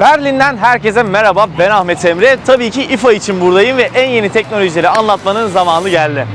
Berlin'den herkese merhaba. Ben Ahmet Emre. Tabii ki İFA için buradayım ve en yeni teknolojileri anlatmanın zamanı geldi.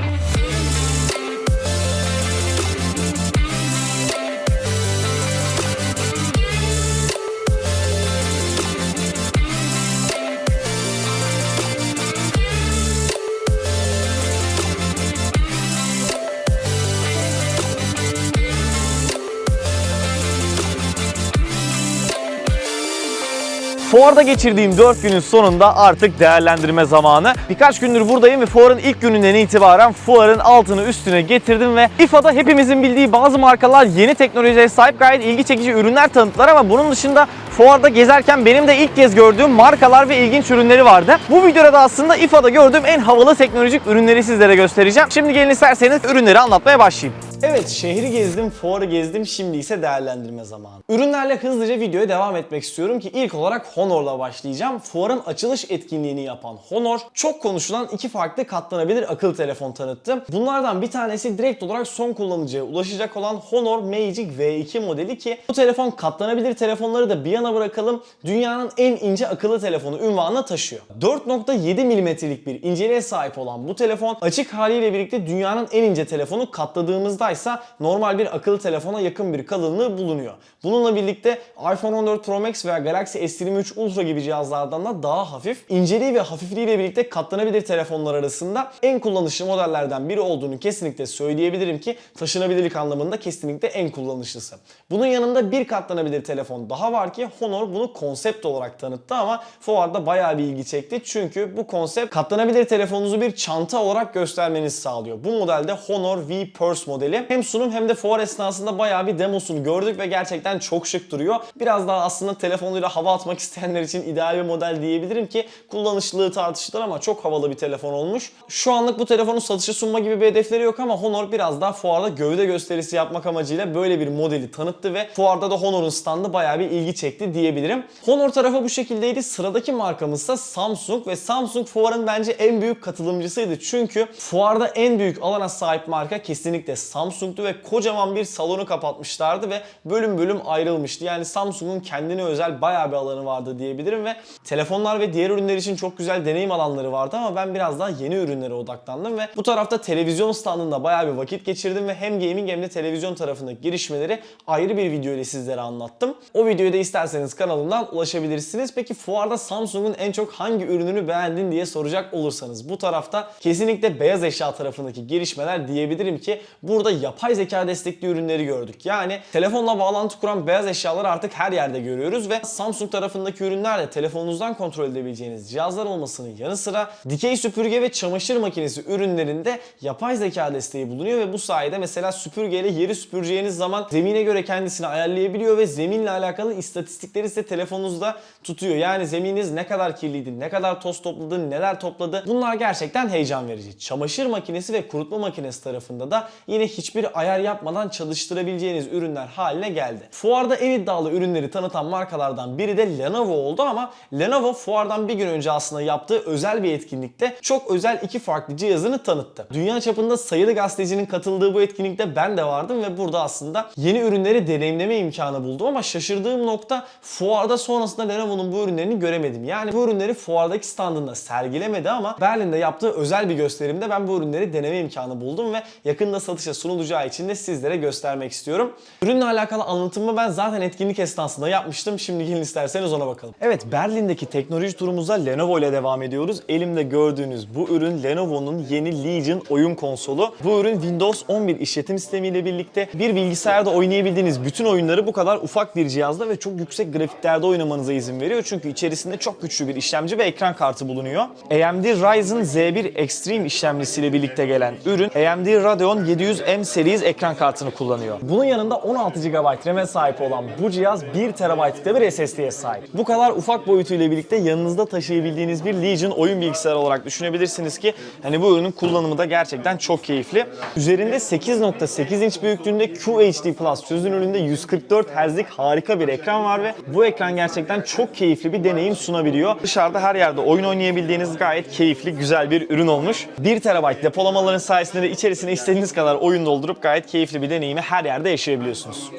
Fuarda geçirdiğim 4 günün sonunda artık değerlendirme zamanı. Birkaç gündür buradayım ve fuarın ilk gününden itibaren fuarın altını üstüne getirdim ve İFA'da hepimizin bildiği bazı markalar yeni teknolojiye sahip gayet ilgi çekici ürünler tanıttılar ama bunun dışında fuarda gezerken benim de ilk kez gördüğüm markalar ve ilginç ürünleri vardı. Bu videoda da aslında İFA'da gördüğüm en havalı teknolojik ürünleri sizlere göstereceğim. Şimdi gelin isterseniz ürünleri anlatmaya başlayayım. Evet şehri gezdim, fuarı gezdim. Şimdi ise değerlendirme zamanı. Ürünlerle hızlıca videoya devam etmek istiyorum ki ilk olarak Honor'la başlayacağım. Fuarın açılış etkinliğini yapan Honor çok konuşulan iki farklı katlanabilir akıllı telefon tanıttı. Bunlardan bir tanesi direkt olarak son kullanıcıya ulaşacak olan Honor Magic V2 modeli ki bu telefon katlanabilir telefonları da bir yana bırakalım dünyanın en ince akıllı telefonu ünvanını taşıyor. 4.7 milimetrelik bir inceliğe sahip olan bu telefon açık haliyle birlikte dünyanın en ince telefonu katladığımızda ise normal bir akıllı telefona yakın bir kalınlığı bulunuyor. Bununla birlikte iPhone 14 Pro Max veya Galaxy S23 Ultra gibi cihazlardan da daha hafif. İnceliği ve hafifliğiyle birlikte katlanabilir telefonlar arasında en kullanışlı modellerden biri olduğunu kesinlikle söyleyebilirim ki taşınabilirlik anlamında kesinlikle en kullanışlısı. Bunun yanında bir katlanabilir telefon daha var ki Honor bunu konsept olarak tanıttı ama fuarda bayağı bir ilgi çekti. Çünkü bu konsept katlanabilir telefonunuzu bir çanta olarak göstermenizi sağlıyor. Bu modelde Honor V Purse modeli hem sunum hem de fuar esnasında bayağı bir demosunu gördük ve gerçekten çok şık duruyor. Biraz daha aslında telefonuyla hava atmak isteyenler için ideal bir model diyebilirim ki kullanışlılığı tartışılır ama çok havalı bir telefon olmuş. Şu anlık bu telefonu satışa sunma gibi bir hedefleri yok ama Honor biraz daha fuarda gövde gösterisi yapmak amacıyla böyle bir modeli tanıttı ve fuarda da Honor'un standı bayağı bir ilgi çekti diyebilirim. Honor tarafı bu şekildeydi. Sıradaki markamızsa Samsung ve Samsung fuarın bence en büyük katılımcısıydı. Çünkü fuarda en büyük alana sahip marka kesinlikle Samsung'tu ve kocaman bir salonu kapatmışlardı ve bölüm bölüm ayrılmıştı. Yani Samsung'un kendine özel bayağı bir alanı vardı diyebilirim ve telefonlar ve diğer ürünler için çok güzel deneyim alanları vardı ama ben biraz daha yeni ürünlere odaklandım ve bu tarafta televizyon standında bayağı bir vakit geçirdim ve hem gaming hem de televizyon tarafındaki gelişmeleri ayrı bir video ile sizlere anlattım. O videoyu da isterseniz kanalımdan ulaşabilirsiniz. Peki fuarda Samsung'un en çok hangi ürününü beğendin diye soracak olursanız bu tarafta kesinlikle beyaz eşya tarafındaki gelişmeler diyebilirim ki burada yapay zeka destekli ürünleri gördük. Yani telefonla bağlantı kuran beyaz eşyaları artık her yerde görüyoruz ve Samsung tarafındaki ürünler de telefonunuzdan kontrol edebileceğiniz cihazlar olmasının yanı sıra dikey süpürge ve çamaşır makinesi ürünlerinde yapay zeka desteği bulunuyor ve bu sayede mesela süpürgeyle yeri süpüreceğiniz zaman zemine göre kendisini ayarlayabiliyor ve zeminle alakalı istatistikleri size telefonunuzda tutuyor. Yani zemininiz ne kadar kirliydi, ne kadar toz topladı, neler topladı. Bunlar gerçekten heyecan verici. Çamaşır makinesi ve kurutma makinesi tarafında da yine hiçbir ayar yapmadan çalıştırabileceğiniz ürünler haline geldi. Fuarda en iddialı ürünleri tanıtan markalardan biri de Lenovo oldu ama Lenovo fuardan bir gün önce aslında yaptığı özel bir etkinlikte çok özel iki farklı cihazını tanıttı. Dünya çapında sayılı gazetecinin katıldığı bu etkinlikte ben de vardım ve burada aslında yeni ürünleri deneyimleme imkanı buldum ama şaşırdığım nokta fuarda sonrasında Lenovo'nun bu ürünlerini göremedim. Yani bu ürünleri fuardaki standında sergilemedi ama Berlin'de yaptığı özel bir gösterimde ben bu ürünleri deneme imkanı buldum ve yakında satışa sunulacağı için de sizlere göstermek istiyorum. Ürünle alakalı anlatımı ben zaten etkinlik esnasında yapmıştım. Şimdi gelin isterseniz ona bakalım. Evet Berlin'deki teknoloji turumuza Lenovo ile devam ediyoruz. Elimde gördüğünüz bu ürün Lenovo'nun yeni Legion oyun konsolu. Bu ürün Windows 11 işletim sistemiyle birlikte bir bilgisayarda oynayabildiğiniz bütün oyunları bu kadar ufak bir cihazda ve çok yüksek grafiklerde oynamanıza izin veriyor. Çünkü içerisinde çok güçlü bir işlemci ve ekran kartı bulunuyor. AMD Ryzen Z1 Extreme işlemcisiyle birlikte gelen ürün AMD Radeon 700M series ekran kartını kullanıyor. Bunun yanında 16 GB RAM'e sahip olan bu cihaz 1 TB'lık da bir SSD'ye sahip. Bu kadar ufak boyutuyla birlikte yanınızda taşıyabildiğiniz bir Legion oyun bilgisayarı olarak düşünebilirsiniz ki hani bu ürünün kullanımı da gerçekten çok keyifli. Üzerinde 8.8 inç büyüklüğünde QHD Plus çözünürlüğünde 144 Hz'lik harika bir ekran var ve bu ekran gerçekten çok keyifli bir deneyim sunabiliyor. Dışarıda her yerde oyun oynayabildiğiniz gayet keyifli, güzel bir ürün olmuş. 1 TB depolamaların sayesinde de içerisine istediğiniz kadar oyun doldurup gayet keyifli bir deneyimi her yerde yaşayabiliyorsunuz.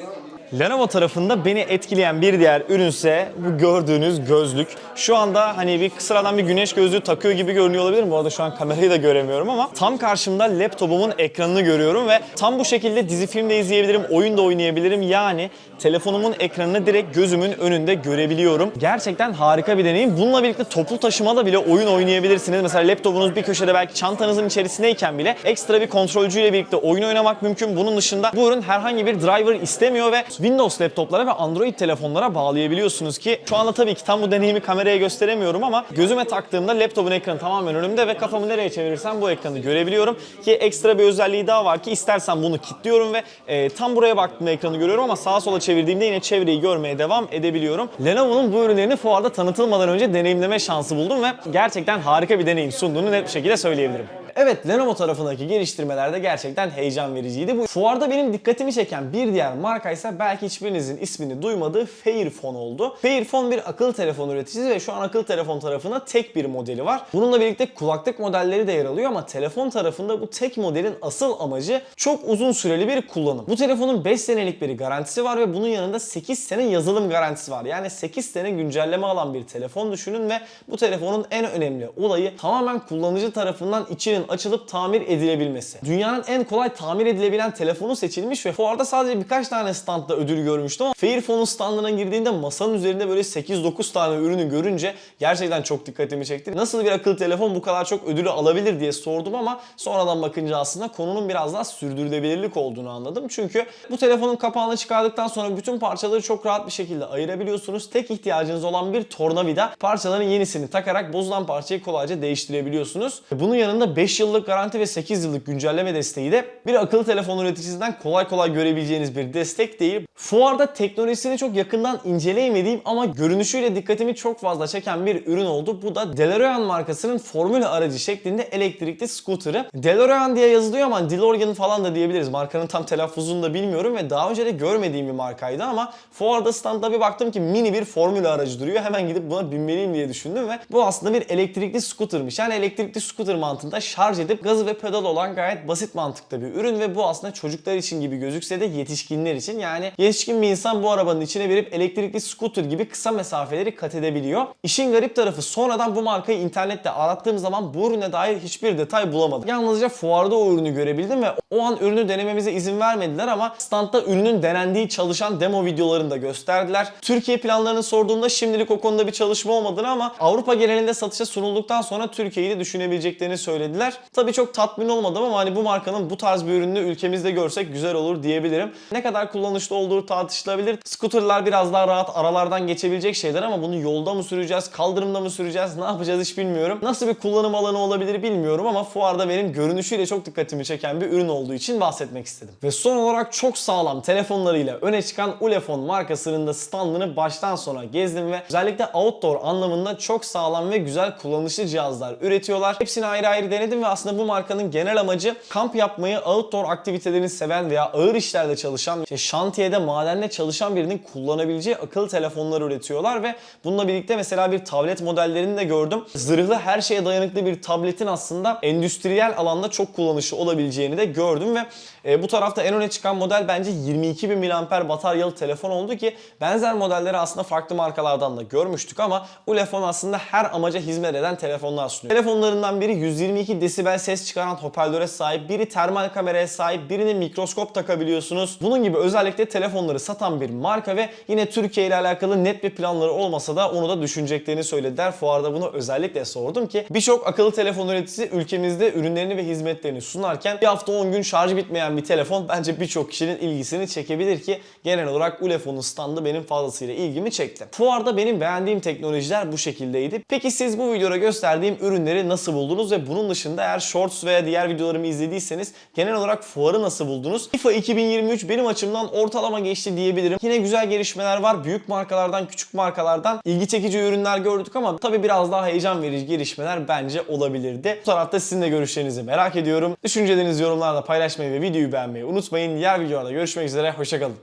Lenovo tarafında beni etkileyen bir diğer ürünse bu gördüğünüz gözlük. Şu anda hani bir sıradan bir güneş gözlüğü takıyor gibi görünüyor olabilir. Bu arada şu an kamerayı da göremiyorum ama tam karşımda laptopumun ekranını görüyorum ve tam bu şekilde dizi film de izleyebilirim, oyun da oynayabilirim. Yani telefonumun ekranını direkt gözümün önünde görebiliyorum. Gerçekten harika bir deneyim. Bununla birlikte toplu taşımada bile oyun oynayabilirsiniz. Mesela laptopunuz bir köşede belki çantanızın içerisindeyken bile ekstra bir kontrolcüyle birlikte oyun oynamak mümkün. Bunun dışında bu ürün herhangi bir driver istemiyor ve Windows laptoplara ve Android telefonlara bağlayabiliyorsunuz ki şu anda tabii ki tam bu deneyimi kameraya gösteremiyorum ama gözüme taktığımda laptopun ekranı tamamen önümde ve kafamı nereye çevirirsem bu ekranı görebiliyorum ki ekstra bir özelliği daha var ki istersen bunu kilitliyorum ve e, tam buraya baktığımda ekranı görüyorum ama sağa sola çevirdiğimde yine çevreyi görmeye devam edebiliyorum. Lenovo'nun bu ürünlerini fuarda tanıtılmadan önce deneyimleme şansı buldum ve gerçekten harika bir deneyim sunduğunu net bir şekilde söyleyebilirim. Evet Lenovo tarafındaki geliştirmeler de gerçekten heyecan vericiydi. Bu fuarda benim dikkatimi çeken bir diğer marka ise belki hiçbirinizin ismini duymadığı Fairphone oldu. Fairphone bir akıllı telefon üreticisi ve şu an akıllı telefon tarafında tek bir modeli var. Bununla birlikte kulaklık modelleri de yer alıyor ama telefon tarafında bu tek modelin asıl amacı çok uzun süreli bir kullanım. Bu telefonun 5 senelik bir garantisi var ve bunun yanında 8 sene yazılım garantisi var. Yani 8 sene güncelleme alan bir telefon düşünün ve bu telefonun en önemli olayı tamamen kullanıcı tarafından içinin açılıp tamir edilebilmesi. Dünyanın en kolay tamir edilebilen telefonu seçilmiş ve fuarda sadece birkaç tane standda ödül görmüştüm ama Fairphone'un standına girdiğinde masanın üzerinde böyle 8-9 tane ürünü görünce gerçekten çok dikkatimi çekti. Nasıl bir akıllı telefon bu kadar çok ödülü alabilir diye sordum ama sonradan bakınca aslında konunun biraz daha sürdürülebilirlik olduğunu anladım. Çünkü bu telefonun kapağını çıkardıktan sonra bütün parçaları çok rahat bir şekilde ayırabiliyorsunuz. Tek ihtiyacınız olan bir tornavida parçaların yenisini takarak bozulan parçayı kolayca değiştirebiliyorsunuz. Bunun yanında 5 yıllık garanti ve 8 yıllık güncelleme desteği de bir akıllı telefon üreticisinden kolay kolay görebileceğiniz bir destek değil. Fuarda teknolojisini çok yakından inceleyemediğim ama görünüşüyle dikkatimi çok fazla çeken bir ürün oldu. Bu da DeLorean markasının formül aracı şeklinde elektrikli scooter'ı. DeLorean diye yazılıyor ama DeLorean falan da diyebiliriz. Markanın tam telaffuzunu da bilmiyorum ve daha önce de görmediğim bir markaydı ama fuarda standda bir baktım ki mini bir formül aracı duruyor. Hemen gidip buna binmeliyim diye düşündüm ve bu aslında bir elektrikli scooter'mış. Yani elektrikli scooter mantığında şarj edip gazı ve pedal olan gayet basit mantıkta bir ürün ve bu aslında çocuklar için gibi gözükse de yetişkinler için yani yetişkin bir insan bu arabanın içine verip elektrikli scooter gibi kısa mesafeleri kat edebiliyor. İşin garip tarafı sonradan bu markayı internette arattığım zaman bu ürüne dair hiçbir detay bulamadım. Yalnızca fuarda o ürünü görebildim ve o an ürünü denememize izin vermediler ama standta ürünün denendiği çalışan demo videolarını da gösterdiler. Türkiye planlarını sorduğumda şimdilik o konuda bir çalışma olmadığını ama Avrupa genelinde satışa sunulduktan sonra Türkiye'yi de düşünebileceklerini söylediler. Tabii çok tatmin olmadım ama hani bu markanın bu tarz bir ürününü ülkemizde görsek güzel olur diyebilirim. Ne kadar kullanışlı olduğu tartışılabilir. Scooterlar biraz daha rahat aralardan geçebilecek şeyler ama bunu yolda mı süreceğiz, kaldırımda mı süreceğiz, ne yapacağız hiç bilmiyorum. Nasıl bir kullanım alanı olabilir bilmiyorum ama fuarda benim görünüşüyle çok dikkatimi çeken bir ürün olduğu için bahsetmek istedim. Ve son olarak çok sağlam telefonlarıyla öne çıkan Ulefone markasının da standını baştan sona gezdim ve özellikle outdoor anlamında çok sağlam ve güzel kullanışlı cihazlar üretiyorlar. Hepsini ayrı ayrı denedim ve aslında bu markanın genel amacı kamp yapmayı, outdoor aktivitelerini seven veya ağır işlerde çalışan, işte şantiyede, madende çalışan birinin kullanabileceği akıllı telefonlar üretiyorlar ve bununla birlikte mesela bir tablet modellerini de gördüm. Zırhlı her şeye dayanıklı bir tabletin aslında endüstriyel alanda çok kullanışlı olabileceğini de gördüm ve e, bu tarafta en öne çıkan model bence 22.000 mAh bataryalı telefon oldu ki benzer modelleri aslında farklı markalardan da görmüştük ama Ulefone aslında her amaca hizmet eden telefonlar sunuyor. Telefonlarından biri 122 desibel ses çıkaran hoparlöre sahip, biri termal kameraya sahip, birine mikroskop takabiliyorsunuz. Bunun gibi özellikle telefonları satan bir marka ve yine Türkiye ile alakalı net bir planları olmasa da onu da düşüneceklerini söylediler. Fuarda bunu özellikle sordum ki birçok akıllı telefon üreticisi ülkemizde ürünlerini ve hizmetlerini sunarken bir hafta 10 gün şarjı bitmeyen bir telefon bence birçok kişinin ilgisini çekebilir ki genel olarak Ulefone'un standı benim fazlasıyla ilgimi çekti. Fuarda benim beğendiğim teknolojiler bu şekildeydi. Peki siz bu videoda gösterdiğim ürünleri nasıl buldunuz ve bunun dışında eğer shorts veya diğer videolarımı izlediyseniz genel olarak fuarı nasıl buldunuz? FIFA 2023 benim açımdan ortalama geçti diyebilirim. Yine güzel gelişmeler var. Büyük markalardan, küçük markalardan ilgi çekici ürünler gördük ama tabii biraz daha heyecan verici gelişmeler bence olabilirdi. Bu tarafta sizin de görüşlerinizi merak ediyorum. Düşüncelerinizi yorumlarda paylaşmayı ve videoyu beğenmeyi unutmayın. Diğer videolarda görüşmek üzere. Hoşçakalın.